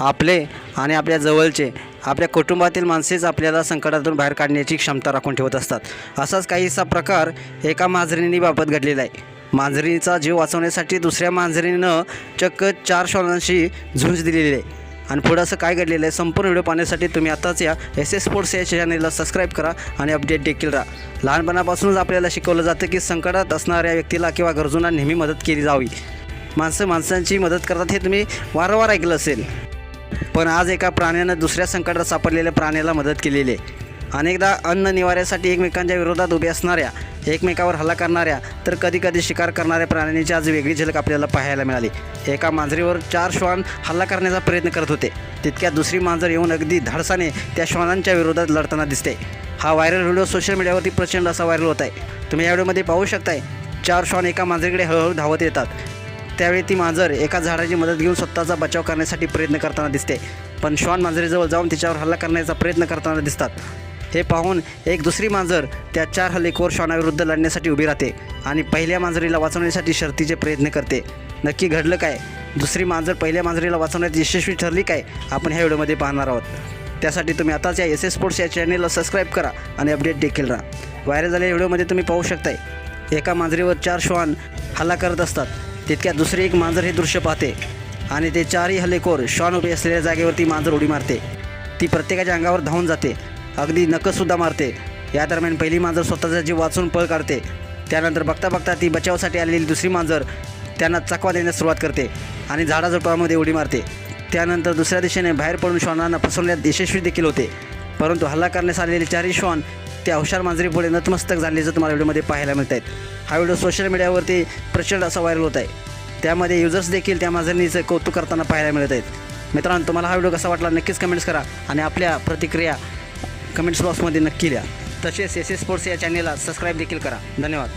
आपले आणि आपल्या जवळचे आपल्या कुटुंबातील माणसेच आपल्याला संकटातून बाहेर काढण्याची क्षमता राखून ठेवत असतात. असाच काहीसा प्रकार एका मांजरीनी बाबत घडलेला आहे. मांजरीचा जीव वाचवण्यासाठी दुसऱ्या मांजरीनं चक्क चार श्वानांशी झुंज दिलेली आहे. आणि पुढं असं काय घडलेलं आहे संपूर्ण व्हिडिओ पाहण्यासाठी तुम्ही आताच या एस एस स्पोर्ट्स या चॅनलला सबस्क्राईब करा आणि अपडेट देखील राहा. लहानपणापासूनच आपल्याला शिकवलं जातं की संकटात असणाऱ्या व्यक्तीला किंवा गरजूंना नेहमी मदत केली जावी. माणसं माणसांची मदत करतात हे तुम्ही वारंवार ऐकलं असेल. पण आज एका प्राण्यानं दुसऱ्या संकटात सापडलेल्या प्राण्याला मदत केलेली आहे. अनेकदा अन्न निवाऱ्यासाठी एकमेकांच्या विरोधात उभे असणाऱ्या एकमेकावर हल्ला करणाऱ्या तर कधीकधी शिकार करणाऱ्या प्राण्यांची आज वेगळी झलक आपल्याला पाहायला मिळाली. एका मांजरीवर चार श्वान हल्ला करण्याचा प्रयत्न करत होते. तितक्या दुसरी मांजर येऊन अगदी धाडसाने त्या श्वानांच्या विरोधात लढताना दिसते. हा व्हायरल व्हिडिओ सोशल मीडियावरती प्रचंड असा व्हायरल होत आहे. तुम्ही या व्हिडिओमध्ये पाहू शकताय चार श्वान एका मांजरीकडे हळूहळू धावत येतात. त्यावेळी ती मांजर एका झाडाची मदत घेऊन स्वतःचा बचाव करण्यासाठी प्रयत्न करताना दिसते. पण श्वान मांजरीजवळ जाऊन तिच्यावर हल्ला करण्याचा प्रयत्न करताना दिसतात. हे पाहून एक दुसरी मांजर त्या चार हल्लेखोर श्वानाविरुद्ध लढण्यासाठी उभी राहते आणि पहिल्या मांजरीला वाचवण्यासाठी शर्तीचे प्रयत्न करते. नक्की घडलं काय? दुसरी मांजर पहिल्या मांजरीला वाचवण्यात यशस्वी ठरली काय? आपण ह्या व्हिडिओमध्ये पाहणार आहोत. त्यासाठी तुम्ही आताच या एस एस स्पोर्ट्स या चॅनेलला सबस्क्राईब करा आणि अपडेट देखील राहा. व्हायरल झालेल्या व्हिडिओमध्ये तुम्ही पाहू शकताय. एका मांजरीवर चार श्वान हल्ला करत असतात. तितक्यात दुसरी एक मांजर हे दृश्य पाहते आणि ते चारही हल्लेखोर श्वान उभे असलेल्या जागेवरती मांजर उडी मारते. ती प्रत्येकाच्या अंगावर धावून जाते. अगदी नकसुद्धा मारते. या दरम्यान पहिली मांजर स्वतःचा जीव वाचून पळ काढते. त्यानंतर बघता बघता ती बचावासाठी आलेली दुसरी मांजर त्यांना चकवा देण्यास सुरुवात करते आणि झाडाझुडपामध्ये उडी मारते. त्यानंतर दुसऱ्या दिशेने बाहेर पडून श्वानांना फसवण्यात यशस्वी देखील होते. परंतु हल्ला करण्यास आलेले चारही श्वान त्या हुशार मांजरीपुढे नतमस्तक झाल्याचं तुम्हाला व्हिडिओमध्ये पाहायला मिळत आहेत हा व्हिडिओ सोशल मीडियावरती प्रचंड असा व्हायरल होत आहे. त्यामध्ये युजर्स देखील त्या मांजरणीचं कौतुक करताना पाहायला मिळत आहेत. मित्रांनो तुम्हाला हा व्हिडिओ कसा वाटला नक्कीच कमेंट्स करा आणि आपल्या प्रतिक्रिया कमेंट्स बॉक्समध्ये नक्की लिहा. तसेच एस एस स्पोर्ट्स या चॅनेलला सबस्क्राईब देखील करा. धन्यवाद.